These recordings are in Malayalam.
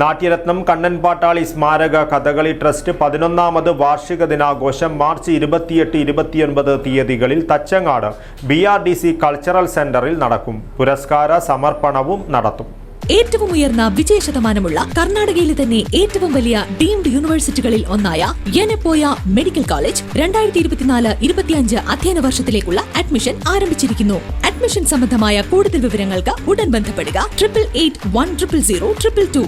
നാട്യരത്നം കണ്ണൻ പാട്ടാളി സ്മാരക കഥകളി ട്രസ്റ്റ് പതിനൊന്നാമത് വാർഷിക ദിനാഘോഷം മാർച്ച് ഇരുപത്തിയെട്ട് ഇരുപത്തിയൊൻപത് തീയതികളിൽ Thachangad B R D C cultural സെന്ററിൽ നടക്കും. പുരസ്കാര സമർപ്പണവും നടത്തും. ഏറ്റവും ഉയർന്ന വിജയ ശതമാനമുള്ള കർണാടകയിലെ തന്നെ ഏറ്റവും വലിയ ഡീംഡ് യൂണിവേഴ്സിറ്റികളിൽ ഒന്നായ യനപ്പോയ മെഡിക്കൽ കോളേജ് രണ്ടായിരത്തി ഇരുപത്തിനാല് ഇരുപത്തിയഞ്ച് അധ്യയന വർഷത്തിലേക്കുള്ള അഡ്മിഷൻ ആരംഭിച്ചിരിക്കുന്നു. അഡ്മിഷൻ സംബന്ധമായ കൂടുതൽ വിവരങ്ങൾക്ക് ഉടൻ ബന്ധപ്പെടുക. Triple eight one triple zero triple two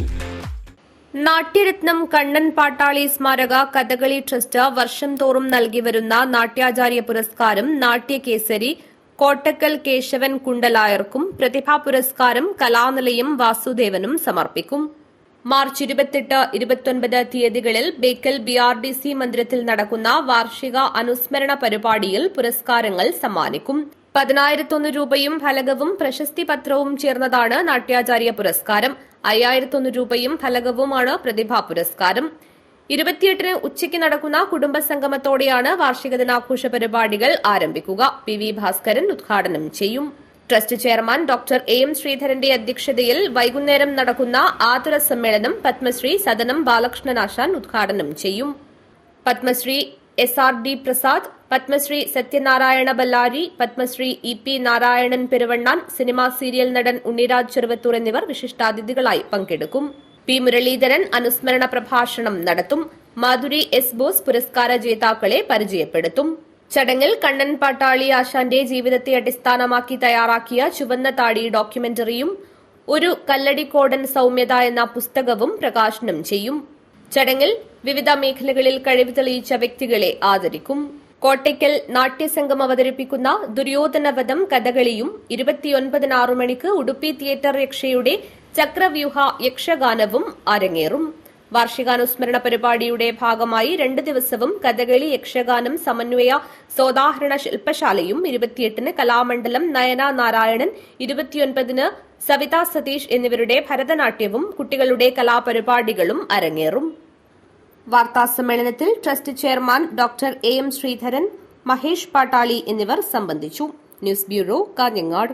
Natyaratnam Kannan Pattali സ്മാരക കഥകളി ട്രസ്റ്റ് വർഷം തോറും നൽകി വരുന്ന നാട്യാചാര്യ പുരസ്കാരം നാട്യകേസരി കോട്ടക്കൽ കേശവൻ കുണ്ടലായർക്കും പ്രതിഭാ പുരസ്കാരം കലാനിലയം വാസുദേവനും സമർപ്പിക്കും. മാർച്ച് ഇരുപത്തെട്ട് ഇരുപത്തൊൻപത് തീയതികളിൽ Bekal B R D C മന്ദിരത്തിൽ നടക്കുന്ന വാർഷിക അനുസ്മരണ പരിപാടിയിൽ പുരസ്കാരങ്ങൾ സമ്മാനിക്കും. പതിനായിരത്തൊന്ന് രൂപയും ഫലകവും പ്രശസ്തി പത്രവും ചേർന്നതാണ് നാട്യാചാര്യ പുരസ്കാരം. അയ്യായിരത്തൊന്ന് രൂപയും ഫലകവുമാണ് പ്രതിഭാ പുരസ്കാരം. ഇരുപത്തിയെട്ടിന് ഉച്ചയ്ക്ക് നടക്കുന്ന കുടുംബ സംഗമത്തോടെയാണ് വാർഷിക ദിനാഘോഷ പരിപാടികൾ ആരംഭിക്കുക. പി വി ഭാസ്കരൻ ഉദ്ഘാടനം ചെയ്യും. Trust chairman doctor A M ശ്രീധരന്റെ അധ്യക്ഷതയിൽ വൈകുന്നേരം നടക്കുന്ന ആതുര സമ്മേളനം പത്മശ്രീ സദനം ബാലകൃഷ്ണനാശാൻ ഉദ്ഘാടനം ചെയ്യും. Padmashri S R D Prasad Padmashri Satyanarayana Ballari Padmashri E P Narayanan Peruvannan cinema serial നടൻ ഉണ്ണിരാജ് ചെറുവത്തൂർ എന്നിവർ വിശിഷ്ടാതിഥികളായി പങ്കെടുക്കും. പി മുരളീധരൻ അനുസ്മരണ പ്രഭാഷണം നടത്തും. മാധുരി എസ് ബോസ് പുരസ്കാര ജേതാക്കളെ പരിചയപ്പെടുത്തും. ചടങ്ങിൽ കണ്ണൻ പാട്ടാളി ആശാന്റെ ജീവിതത്തെ അടിസ്ഥാനമാക്കി തയ്യാറാക്കിയ ചുവന്ന താടി ഡോക്യുമെന്ററിയും ഒരു കല്ലടിക്കോടൻ സൌമ്യത എന്ന പുസ്തകവും പ്രകാശനം ചെയ്യും. ചടങ്ങിൽ വിവിധ മേഖലകളിൽ കഴിവ് തെളിയിച്ച വ്യക്തികളെ ആദരിക്കും. കോട്ടയ്ക്കൽ നാട്യസംഘം അവതരിപ്പിക്കുന്ന ദുര്യോധനവധം കഥകളിയും ഇരുപത്തിയൊൻപതിന് ആറു മണിക്ക് ഉടുപ്പി തിയേറ്റർ യക്ഷയുടെ ചക്രവ്യൂഹ യക്ഷഗാനവും അരങ്ങേറും. വാർഷികാനുസ്മരണ പരിപാടിയുടെ ഭാഗമായി രണ്ട് ദിവസവും കഥകളി യക്ഷഗാനം സമന്വയ സോദാഹരണ ശില്പശാലയും ഇരുപത്തിയെട്ടിന് കലാമണ്ഡലം നയന നാരായണൻ ഇരുപത്തിയൊൻപതിന് സവിത സതീഷ് എന്നിവരുടെ ഭരതനാട്യവും കുട്ടികളുടെ കലാപരിപാടികളും അരങ്ങേറും. വാർത്താസമ്മേളനത്തിൽ trust chairman doctor A M Sreedharan Mahesh Pattali എന്നിവർ സംബന്ധിച്ചു. News bureau Kanhangad.